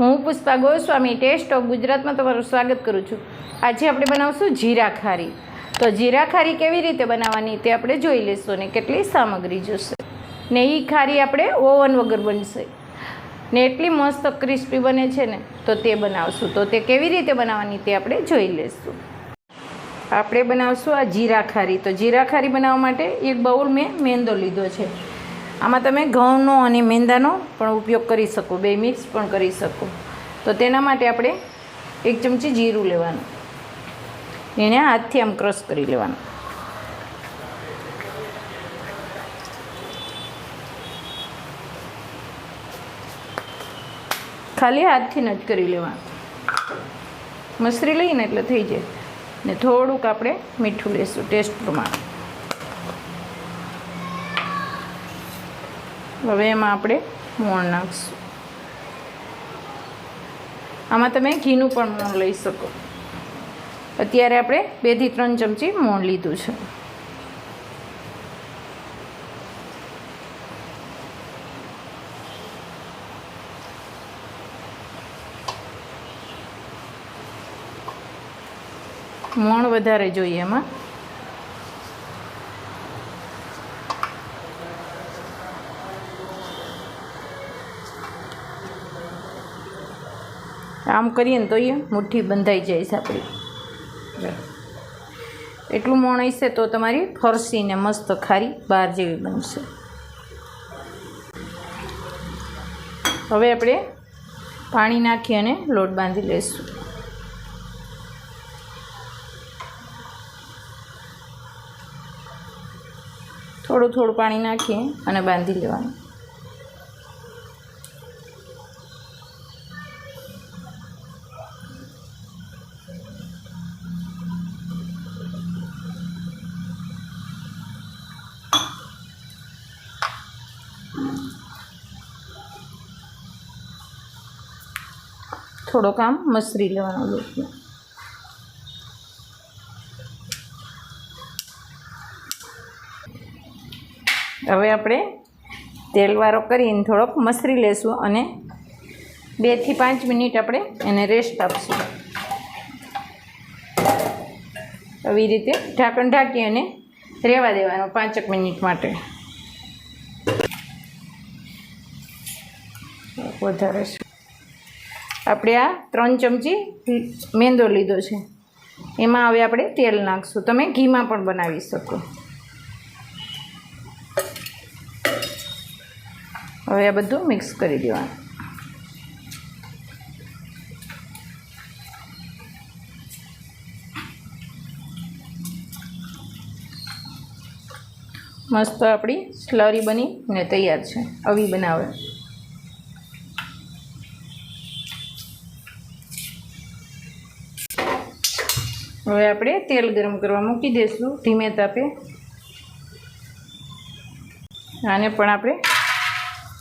હું Pushpa Goswami test of ગુજરાતમાં તમારું સ્વાગત કરું છું. આજે આપણે બનાવશું જીરા ખારી. તો જીરા ખારી કેવી રીતે બનાવવાની તે આપણે જોઈ લઈશું ને કેટલી સામગ્રી જોશે. ને એ ખારી આપણે ઓવન વગર બનશે. ને એટલી મસ્ત ક્રિસ્પી બને છે ને, તો તે બનાવશું. તો તે કેવી રીતે બનાવવાની તે આપણે જોઈ લઈશું. આપણે બનાવશું આ જીરા ખારી. તો જીરા ખારી બનાવવા માટે એક બાઉલ મેં મેંદો લીધો છે. આમાં તમે ઘઉંનો અને મેંદાનો પણ ઉપયોગ કરી શકો, બે મિક્સ પણ કરી શકો. તો તેના માટે આપણે એક ચમચી જીરું લેવાનું. એને હાથથી આમ ક્રશ કરી લેવાનું. ખાલી હાથથી જ કરી લેવાનું. મસરી લઈને એટલે થઈ જાય. ને થોડુંક આપણે મીઠું લેશું, ટેસ્ટ પ્રમાણે. હવે એમાં આપણે મોણ નાખીશું. આમાં તમે ઘીનું પણ મોણ લઈ શકો. અત્યારે આપણે બેથી ત્રણ ચમચી મોણ લીધું છે. મોણ વધારે જોઈએ એમાં. આમ કરીએ ને તો એ મુઠ્ઠી બંધાઈ જાય છે આપણી. એટલું મોણ હશે તો તમારી ફરસીને મસ્ત ખારી બહાર જેવી બનશે. હવે આપણે પાણી નાખી અને લોટ બાંધી લઈશું. થોડું થોડું પાણી નાખી અને બાંધી લેવાનું. થોડોક આમ મસરી લેવાનો લોટને. હવે આપણે તેલવાળો કરીને થોડોક મસરી લેશું અને બેથી પાંચ મિનિટ આપણે એને રેસ્ટ આપશું. આવી રીતે ઢાંકણ ઢાંકી અને રહેવા દેવાનો પાંચક મિનિટ માટે. વધારે છે આપણે આ ત્રણ ચમચી મેંદો લીધો છે. એમાં હવે આપણે તેલ નાખશું. તમે ઘીમાં પણ બનાવી શકો. હવે આ બધું મિક્સ કરી દેવાનું. મસ્ત આપણી સ્લરી બની ને તૈયાર છે. આવી બનાવે. હવે આપણે તેલ ગરમ કરવા મૂકી દઈશું ધીમે તાપે. આને પણ આપણે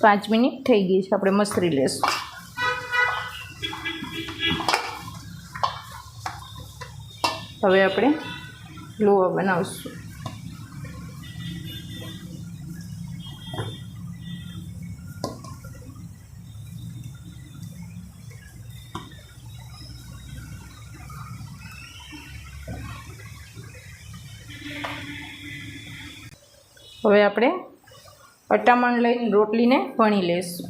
પાંચ મિનિટ થઈ ગઈ છે, આપણે મસરી લેશું. હવે આપણે લોવા બનાવશું. હવે આપણે અટામણ લઈને રોટલીને વણી લઈશું.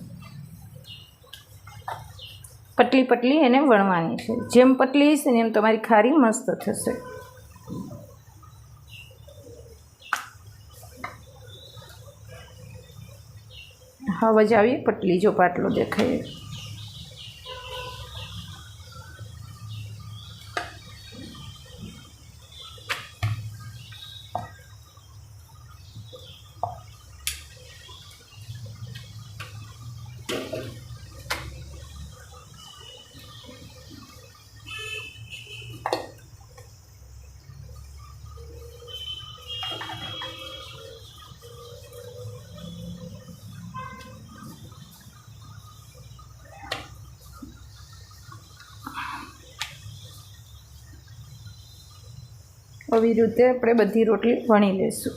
પતલી પતલી એને વણવાની છે. જેમ પતલી હશે ને એમ તમારી ખારી મસ્ત થશે. હવે જ આવી પટલી, જો પાટલો દેખાય. આવી રીતે આપણે બધી રોટલી વણી લઈશું.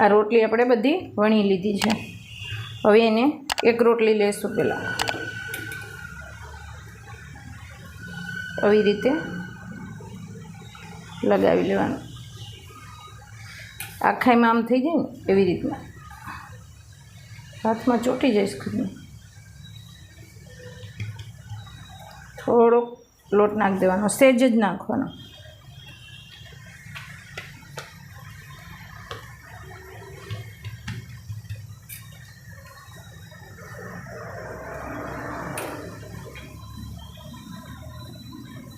આ રોટલી આપણે બધી વણી લીધી છે. હવે એને એક રોટલી લઈશું પહેલાં. આવી રીતે લગાવી લેવાનું. આખાઈમાં આમ થઈ જાય ને એવી રીતના. હાથમાં ચોંટી જઈશ ખુદને થોડોક લોટ નાખી દેવાનો, સેજ જ નાખવાનો.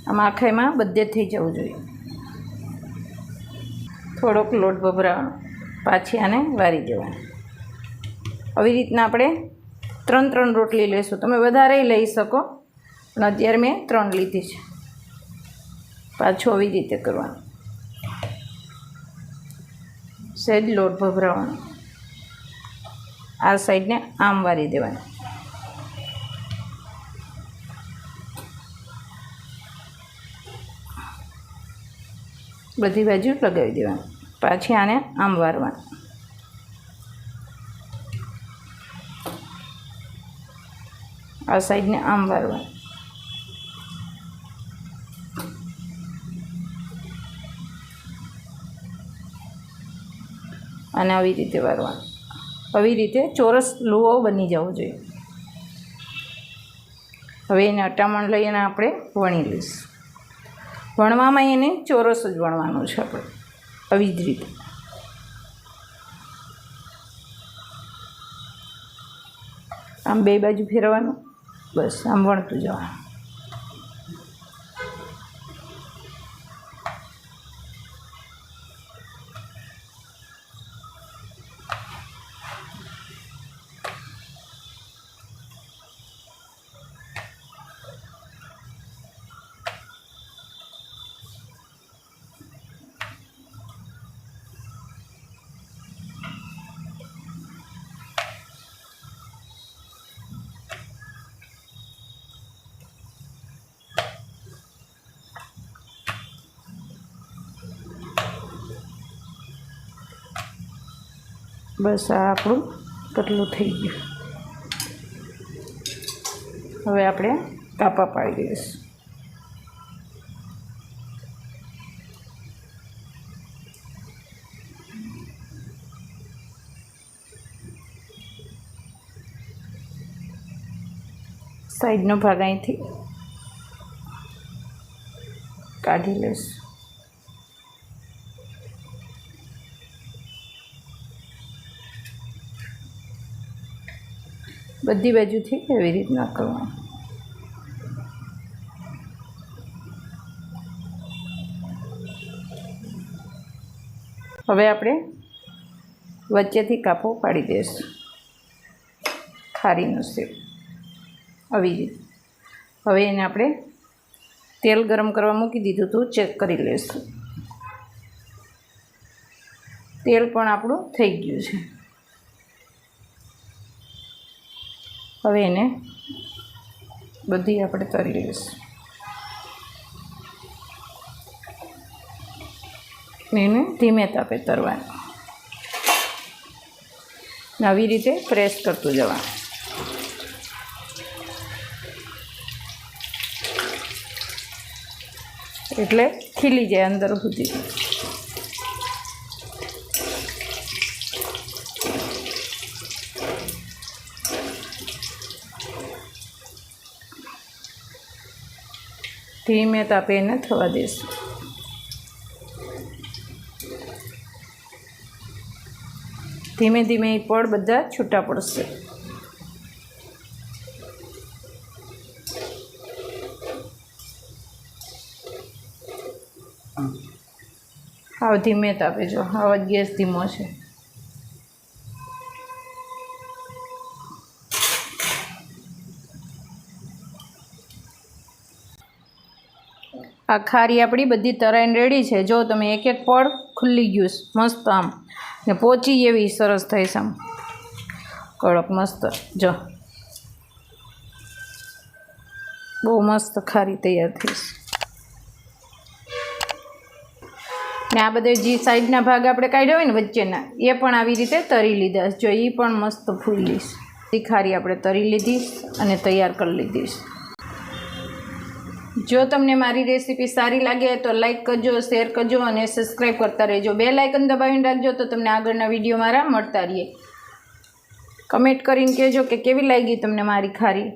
આમાં આખાઈમાં બધે થઈ જવું જોઈએ. થોડોક લોટ ભભરાવાનો, પાછી આને વારી દેવાનું. આવી રીતના આપણે ત્રણ ત્રણ રોટલી લઈશું. તમે વધારે લઈ શકો. પણ અત્યારે મેં ત્રણ લીધી છે. પાછું આવી રીતે કરવાનું. સહેજ લોટ ભભરાવાનો. આ સાઈડને આમ વારી દેવાની. બધી બાજુ લગાવી દેવાની. પાછી આને આમ વારવાની. આ સાઈડને આમ વારવાનું. અને આવી રીતે વારવાનું. આવી રીતે ચોરસ લુઓ બની જવો જોઈએ. હવે એને અટામણ લઈને આપણે વણી લઈશું. વણવામાં એને ચોરસ જ વણવાનું છે આપણે. આવી જ રીતે. આમ બે બાજુ ફેરવાનું. બસ, આમ વણતું જવાનું. બસ આ આપણું કટલું થઈ ગયું. હવે આપણે કાપા પાડી દઈશું. સાઈડનો ભાગ અહીંથી કાઢી લઈશું. બધી બાજુથી એવી રીતના કરવાનું. હવે આપણે વચ્ચેથી કાપો પાડી દઈશું. ખારીનો સેવ આવી રીતે. હવે એને આપણે તેલ ગરમ કરવા મૂકી દીધું હતું, ચેક કરી લઈશું. તેલ પણ આપણું થઈ ગયું છે. હવે એને બધી આપણે તરી લઈશું. એને ધીમે તાપે તરવાનું. આવી રીતે પ્રેસ કરતું જવાનું. એટલે ખીલી જાય અંદર સુધી. ધીમે તાપે એને થવા દઈશું ધીમે ધીમે એ પડ બધા છૂટા પડશે. હાવ ધીમે તાપે જો, હાવ જ ગેસ ધીમો છે. આ ખારી આપણી બધી તરાઈને રેડી છે. જો તમે એક એક પડ ખુલ્લી ગયું. મસ્ત આમ. ને પોચી એવી સરસ થઈ છે આમ. કડક મસ્ત. જો. બહુ મસ્ત ખારી તૈયાર થઈ ને આ બધા જે સાઈડના ભાગ આપણે કાઢ્યા હોય ને વચ્ચેના, એ પણ આવી રીતે તરી લીધા જો એ પણ મસ્ત ફૂલીશ છે. ખારી આપણે તરી લીધી અને તૈયાર કરી લીધી છે. જો તમને મારી રેસીપી સારી લાગે તો લાઇક કરજો શેર કરજો અને સબસ્ક્રાઈબ કરતા રહેજો. બે લાઇકન દબાવીને રાખજો તો તમને આગળના વીડિયો મારા મળતા રહીએ. કમેન્ટ કરીને કહેજો કે કેવી લાગી તમને મારી ખારી?